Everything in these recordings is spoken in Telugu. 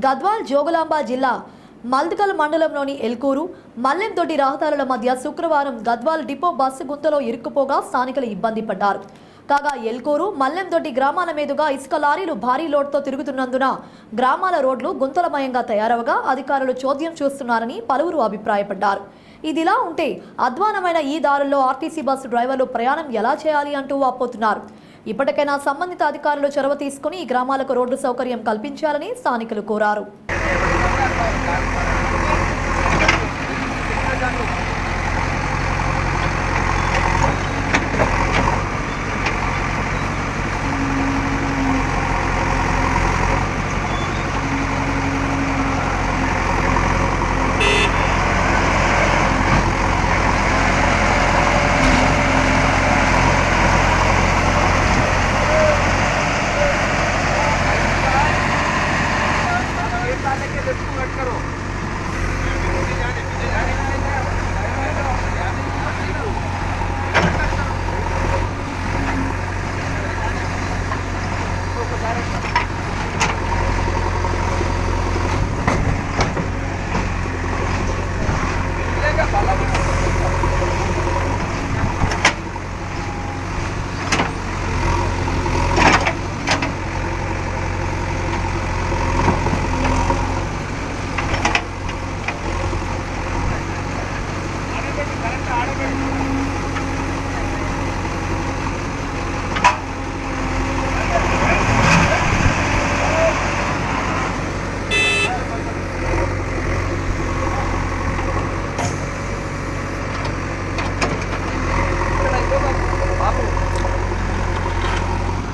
గద్వాల్ జోగులాంబ జిల్లా మల్దకల్ మండలంలోని ఎల్కూరు మల్లెంతోటి రహదారుల మధ్య శుక్రవారం గద్వాల్ డిపో బస్సు గుంతలో ఇరుక్కుపోగా స్థానికులు ఇబ్బంది పడ్డారు. కాగా ఎల్కూరు మల్లెంతోటి గ్రామాల మీదుగా ఇసుక లారీలు భారీ లోడ్తో తిరుగుతున్నందున గ్రామాల రోడ్లు గుంతలమయంగా తయారవగా అధికారులు చోద్యం చూస్తున్నారని పలువురు అభిప్రాయపడ్డారు. ఇదిలా ఉంటే అధ్వానమైన ఈ దారుల్లో ఆర్టీసీ బస్సు డ్రైవర్లు ప్రయాణం ఎలా చేయాలి అంటూ వాపోతున్నారు. ఇప్పటికైనా సంబంధిత అధికారులు చొరవ తీసుకుని ఈ గ్రామాలకు రోడ్డు సౌకర్యం కల్పించాలని స్థానికులు కోరారు.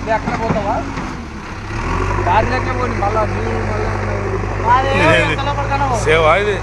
ఇది ఎక్కడ పోతావా? దారిలోకే నీవు మళ్ళా సేవ ఇది.